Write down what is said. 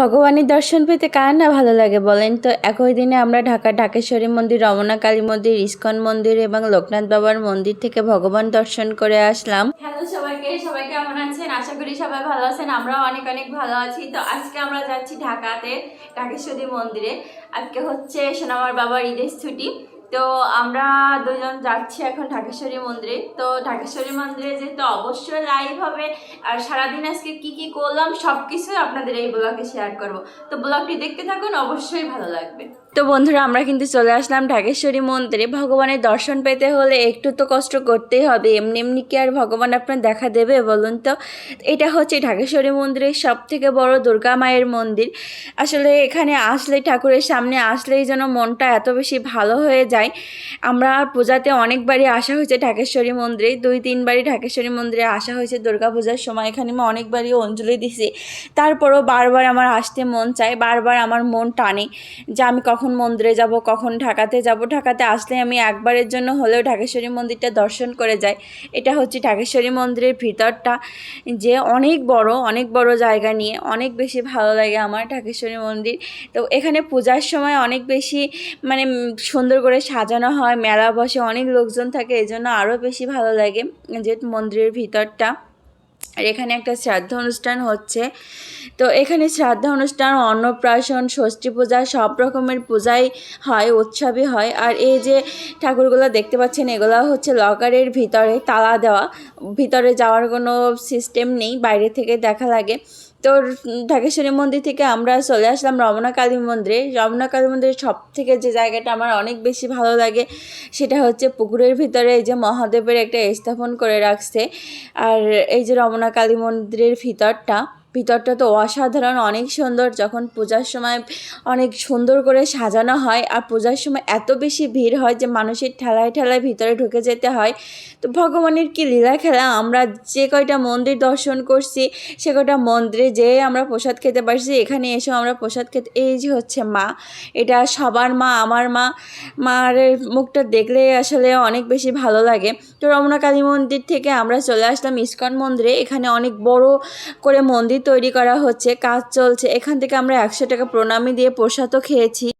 ভগবানের দর্শন পেতে কার না ভালো লাগে বলেন তো? একই দিনে আমরা ঢাকা, ঢাকেশ্বরী মন্দির, রমনা, কালী মন্দির, ইস্কন মন্দির এবং লোকনাথ বাবার মন্দির থেকে ভগবান দর্শন করে আসলাম। হ্যালো সবাইকে, সবাই কেমন আছেন? আশা করি সবাই ভালো আছেন, আমরাও অনেক অনেক ভালো আছি। তো আজকে আমরা যাচ্ছি ঢাকাতে, ঢাকেশ্বরী মন্দিরে। আজকে হচ্ছে সোনামার বাবার ঈদের ছুটি। তো আমরা দুজন যাচ্ছি এখন ঢাকেশ্বরী মন্দিরে। তো ঢাকেশ্বরী মন্দিরে যেহেতু অবশ্যই লাইভ হবে, আর সারাদিন আজকে কি কি করলাম সব কিছুই আপনাদের এই ব্লগে শেয়ার করব। তো ব্লগটি দেখতে থাকুন, অবশ্যই ভালো লাগবে। তো বন্ধুরা, আমরা কিন্তু চলে আসলাম ঢাকেশ্বরী মন্দিরে। ভগবানের দর্শন পেতে হলে একটু তো কষ্ট করতেই হবে। এমনি এমনি কি আর ভগবান আপনার দেখা দেবে বলুন তো? এটা হচ্ছে ঢাকেশ্বরী মন্দিরের সব থেকে বড় দুর্গা মায়ের মন্দির। আসলে এখানে আসলে ঠাকুরের সামনে আসলেই যেন মনটা এত বেশি ভালো হয়ে যায়। আমরা পূজাতে অনেকবারই আসা হয়েছে ঢাকেশ্বরী মন্দিরে। দুই, তিনবারই ঢাকেশ্বরী মন্দিরে আসা হয়েছে দুর্গা পূজার সময়। এখানে আমি অনেকবারই অঞ্জলি দিছি। তারপরও বারবার আমার আসতে মন চায়, বারবার আমার মন টানে যে আমি কখন মন্দিরে যাব, কখন ঢাকাতে যাব, ঢাকাতে আসলে আমি একবারের জন্য হলেও ঢাকেশ্বরী মন্দিরটা দর্শন করে যাই। এটা হচ্ছে ঢাকেশ্বরী মন্দিরের ভিতরটা, যে অনেক বড় অনেক বড় জায়গা নিয়ে অনেক বেশি ভালো লাগে আমার ঢাকেশ্বরী মন্দির। তো এখানে পূজার সময় অনেক বেশি মানে সুন্দর করে সাজানো হয়, মেলা বসে অনেক লোকজন থাকে এই জন্য আরও বেশি ভালো লাগে যে মন্দিরের ভিতরটা। আর এখানে একটা শ্রাদ্ধ অনুষ্ঠান হচ্ছে। তো এখানে শ্রাদ্ধ অনুষ্ঠান, অন্নপ্রাশন, ষষ্ঠী পূজা সব রকমের পূজাই হয়, উৎসবই হয়। আর এই যে ঠাকুরগুলো দেখতে পাচ্ছেন, এগুলো হচ্ছে লকারের ভিতরে তালা দেওয়া। ভিতরে যাওয়ার কোনো সিস্টেম নেই, বাইরে থেকে দেখা লাগে। তো ঢাকেশ্বরী মন্দির থেকে আমরা চলে আসলাম রমনা কালী মন্দিরে। রমনা কালী মন্দিরের সব থেকে যে জায়গাটা আমার অনেক বেশি ভালো লাগে, সেটা হচ্ছে পুকুরের ভিতরে এই যে মহাদেবের একটা স্থাপন করে রাখছে। আর এই যে রমনা কালী মন্দিরের ভিতরটা ভিতরটা তো অসাধারণ, অনেক সুন্দর। যখন পূজার সময় অনেক সুন্দর করে সাজানো হয় আর পূজার সময় এত বেশি ভিড় হয় যে মানুষের ঠেলায় ঠেলায় ভিতরে ঢুকে যেতে হয়। তো ভগবানের কি লীলা খেলা? আমরা যে কয়টা মন্দির দর্শন করছি, সে কয়টা মন্দিরে যেয়ে আমরা প্রসাদ খেতে পারছি, এখানে এসেও আমরা প্রসাদ খেতে, এই যে হচ্ছে মা। এটা সবার মা, আমার মা মার মুখটা দেখলে আসলে অনেক বেশি ভালো লাগে। তো রমনা কালী মন্দির থেকে আমরা চলে আসলাম ইস্কন মন্দিরে। এখানে অনেক বড় করে মন্দির তৈরি করা হচ্ছে কাজ চলছে। এখান থেকে আমরা একশো টাকা প্রণামী দিয়ে প্রসাদও খেয়েছি।